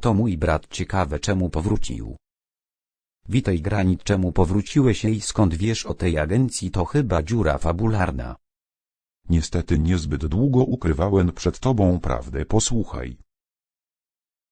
to mój brat ciekawe czemu powrócił. Witaj Granit czemu powróciłeś i skąd wiesz o tej agencji to chyba dziura fabularna. Niestety niezbyt długo ukrywałem przed tobą prawdę posłuchaj.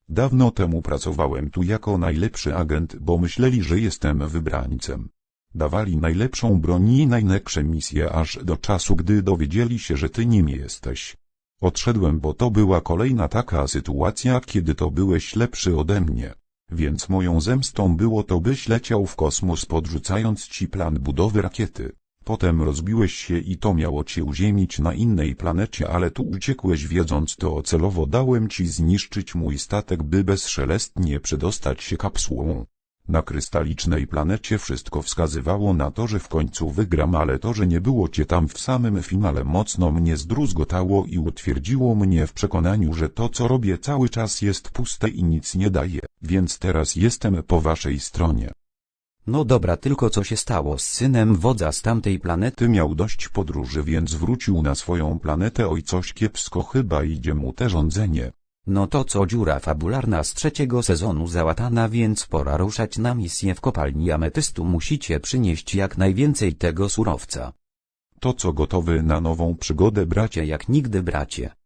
Dawno temu pracowałem tu jako najlepszy agent, bo myśleli, że jestem wybrańcem. Dawali najlepszą broń i najlepsze misje aż do czasu, gdy dowiedzieli się, że ty nim jesteś. Odszedłem, bo to była kolejna taka sytuacja, kiedy to byłeś lepszy ode mnie. Więc moją zemstą było to, byś leciał w kosmos podrzucając ci plan budowy rakiety. Potem rozbiłeś się i to miało cię uziemić na innej planecie, ale tu uciekłeś wiedząc to celowo dałem ci zniszczyć mój statek, by bezszelestnie przedostać się kapsułą. Na krystalicznej planecie wszystko wskazywało na to, że w końcu wygram, ale to, że nie było cię tam w samym finale mocno mnie zdruzgotało i utwierdziło mnie w przekonaniu, że to co robię cały czas jest puste i nic nie daje, więc teraz jestem po waszej stronie. No dobra tylko co się stało z synem wodza z tamtej planety? Ty miał dość podróży, więc wrócił na swoją planetę. Oj, coś kiepsko chyba idzie mu te rządzenie. No to co dziura fabularna z trzeciego sezonu załatana więc pora ruszać na misję w kopalni ametystu musicie przynieść jak najwięcej tego surowca. To co gotowy na nową przygodę bracie? Jak nigdy bracie.